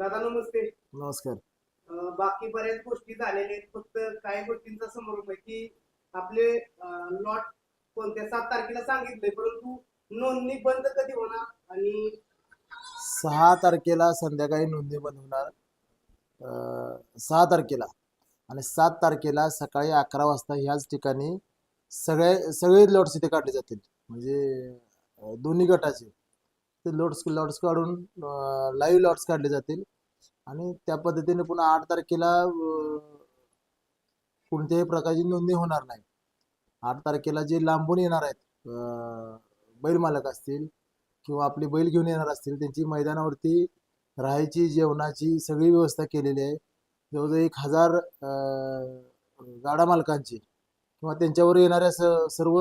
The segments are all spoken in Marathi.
दादा नमस्ते. नमस्कार. अं, बाकी बऱ्याच गोष्टी झालेल्या आहेत. फक्त काही गोष्टींचा समारोप आहे की आपले लॉट कोणत्या सात तारखेला सांगितले परंतु नोंदणी बंद कधी होणार आणि सहा तारखेला संध्याकाळी नोंदणी बंद होणार. अं, सहा तारखेला. आणि सात तारखेला सकाळी अकरा वाजता ह्याच ठिकाणी सगळे सगळे लॉट्स इथे काढले जातील. म्हणजे अं, दोन्ही गटाचे. ते लॉट्स लॉट्स काढून लाईव्ह लॉट्स काढले जातील. आणि त्या पद्धतीने पुन्हा आठ तारखेला कोणत्याही प्रकारची नोंदणी होणार नाही. आठ तारखेला जे लांबून येणार आहेत बैल मालक असतील किंवा आपले बैल घेऊन येणार असतील त्यांची मैदानावरती राहायची जेवणाची सगळी व्यवस्था केलेली आहे. जवळजवळ एक हजार गाडा मालकांची किंवा त्यांच्यावर येणाऱ्या स सर्व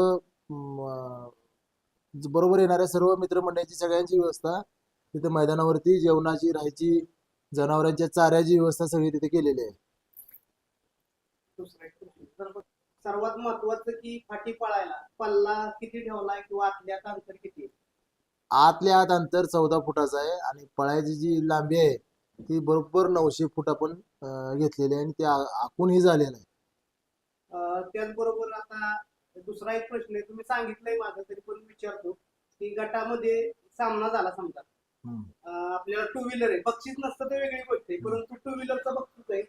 बरोबर येणाऱ्या सर्व मित्रमंडळीची सगळ्यांची व्यवस्था तिथे मैदानावरती जेवणाची राहायची जनावरांच्या चाऱ्याची व्यवस्था सगळी तिथे केलेली आहे. सर्वात महत्वाचं की फाटी पळायला. पल्ला किती ठेवलाय किंवा आतल्यात अंतर किती? आतल्या आत अंतर चौदा फुटाचं आहे आणि पळायची जी लांबी आहे ती बरोबर नऊशे फूट आपण घेतलेली आहे आणि ते आखूनही झालेलं आहे. त्याचबरोबर आता दुसरा एक प्रश्न आहे. तुम्ही सांगितलंय माझं तरी विचारतो की गटामध्ये सामना झाला समजा. अं, आपल्याला टू व्हीलर आहे. बक्षीस नसतं ते वेगळी गोष्ट आहे परंतु टू व्हीलरचं बक्षीस आहे.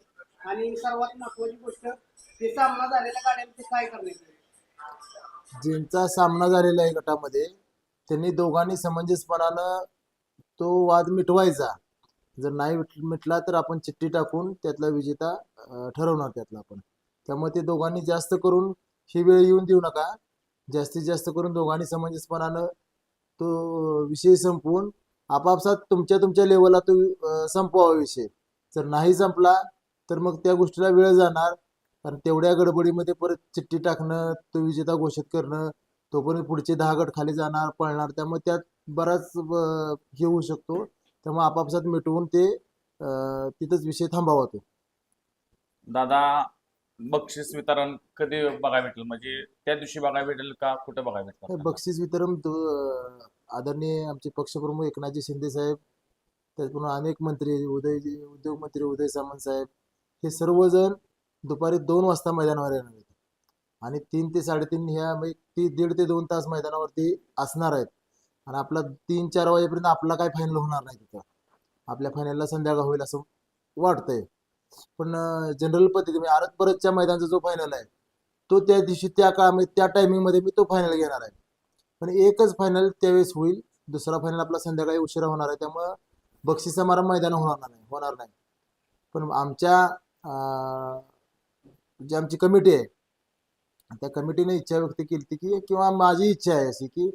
आणि सर्वात महत्वाची गोष्ट ते सामना झालेल्या गाड्यांचे काय करण्यात येईल ज्यांचा सामना झालेला आहे गटामध्ये त्यांनी दोघांनी समंजसपणानं तो वाद मिटवायचा. जर नाही मिट- मिटला तर आपण चिठ्ठी टाकून त्यातला विजेता अं, ठरवणार त्यातला आपण. त्यामुळे ते दोघांनी जास्त करून ही वेळ येऊन देऊ नका. जास्तीत जास्त करून दोघांनी समंजसपणानं तो विषय संपवून आपापसात तुमच्या तुमच्या लेवलला तो संपवावा विषय. जर नाही संपला तर मग त्या गोष्टीला वेळ जाणार. कारण तेवढ्या गडबडीमध्ये परत चिठ्ठी टाकणं तो विजेता घोषित करणं तोपर्यंत पुढचे दहा गट खाली जाणार पळणार. त्यामुळे त्यात बराच हे होऊ शकतो. त्यामुळे आपापसात मिटवून ते तिथंच विषय थांबावा तो. दादा बक्षीस वितरण कधी बघायला भेटेल? म्हणजे त्या दिवशी बघायला भेटेल का कुठे बघायला हे भेटेल बक्षीस वितरण आदरणीय आमचे पक्षप्रमुख एकनाथजी शिंदे साहेब त्याचप्रमाणे अनेक मंत्री उदयजी उद्योग मंत्री उदय सामंत साहेब हे सर्वजण दुपारी दोन वाजता मैदानावर येणार आहेत. आणि तीन ते साडेतीन ह्या म्हणजे ती दीड ते दोन तास मैदानावरती असणार आहेत. आणि आपला तीन चार वाजेपर्यंत आपला काय फायनल होणार नाही तिथं. आपल्या फायनलला संध्याकाळ होईल असं वाटतंय. पण जनरल पद्धती म्हणजे आरत परतच्या मैदानचा जो फायनल आहे तो त्या दिवशी त्या काळामध्ये त्या टायमिंगमध्ये मी तो फायनल घेणार आहे. पण एकच फायनल त्यावेळेस होईल दुसरा फायनल आपला संध्याकाळी उशिरा होणार आहे त्यामुळं बक्षीस समारंभ मैदान होणार नाही होणार नाही. पण आमच्या जी आमची कमिटी आहे त्या कमिटीने इच्छा व्यक्त केली की किंवा माझी इच्छा आहे अशी की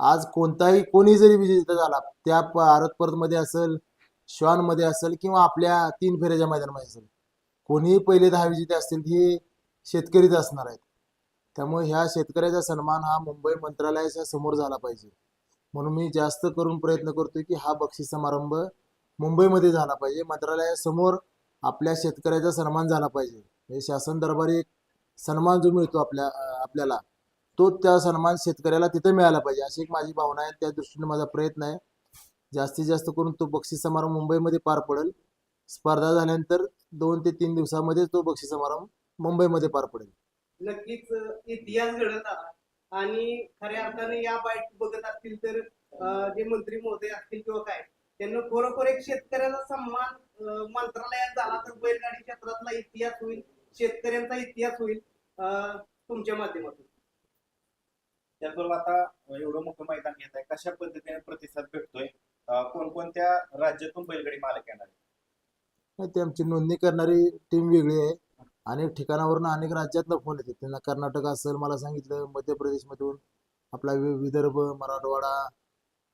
आज कोणताही कोणी जरी विजेता झाला त्या आरत आरत परतमध्ये असेल श्वानमध्ये असेल किंवा आपल्या तीन फेऱ्याच्या मैदानामध्ये असेल. कोणीही पहिले दहा विजेते असतील हे शेतकरीच असणार आहेत. त्यामुळे ह्या शेतकऱ्याचा सन्मान हा मुंबई मंत्रालयाच्या समोर झाला पाहिजे. म्हणून मी जास्त करून प्रयत्न करतोय की हा बक्षीस समारंभ मुंबईमध्ये झाला पाहिजे. मंत्रालयासमोर आपल्या शेतकऱ्याचा सन्मान झाला पाहिजे. म्हणजे शासन दरबारी एक सन्मान जो मिळतो आपल्या आपल्याला तो त्या सन्मान शेतकऱ्याला तिथे मिळाला पाहिजे. अशी एक माझी भावना आहे त्या दृष्टीने माझा प्रयत्न आहे. जास्तीत जास्त करून तो बक्षीस समारंभ मुंबईमध्ये पार पडेल. स्पर्धा झाल्यानंतर दोन ते तीन दिवसामध्ये तो बक्षीस समारंभ मुंबईमध्ये पार पडेल. नक्कीच इतिहास घडत आला. आणि खऱ्या अर्थाने या बाईट बघत असतील तर जे मंत्री महोदय असतील किंवा काय त्यांना खरोखर एक शेतकऱ्याचा सन्मान मंत्रालयात झाला तर बैलगाडी क्षेत्रातला इतिहास होईल शेतकऱ्यांचा इतिहास होईल अं, तुमच्या माध्यमातून. त्याचबरोबर आता एवढं मोठं मैदान घेत आहे. कशा पद्धतीने प्रतिसाद भेटतोय? कोणकोणत्या राज्यातून बैलगाडी मालक येणार नाही, ते आमची नोंदणी करणारी टीम वेगळी आहे. अनेक ठिकाणावरून अनेक राज्यातनं फोन येतात. त्यांना कर्नाटक असेल मला सांगितलं मध्य प्रदेशमधून आपला वि- विदर्भ मराठवाडा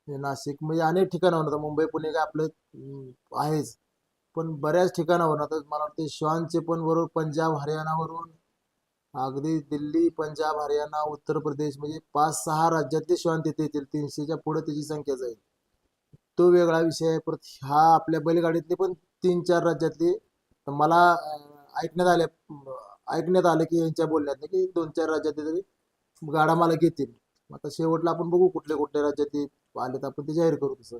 नाशिक म्हणजे अनेक ठिकाणावरून आता मुंबई पुणे काय आपलं अं, आहेच. पण बऱ्याच ठिकाणावरून आता मला वाटते श्वानचे पण बरोबर पंजाब हरियाणावरून अगदी दिल्ली पंजाब हरियाणा उत्तर प्रदेश म्हणजे पाच सहा राज्यातले श्वान तिथे येतील. तीनशेच्या पुढे त्याची संख्या जाईल. तो वेगळा विषय आहे. परत ह्या आपल्या बैलगाडीतले पण तीन चार राज्यातले तर मला ऐकण्यात आले ऐकण्यात आलं की यांच्या बोलण्यात की दोन चार राज्यातले तरी गाडा मला घेतील आता शेवटला आपण बघू कुठल्या कुठल्या राज्यात आले तर आपण ते जाहीर करू तसं.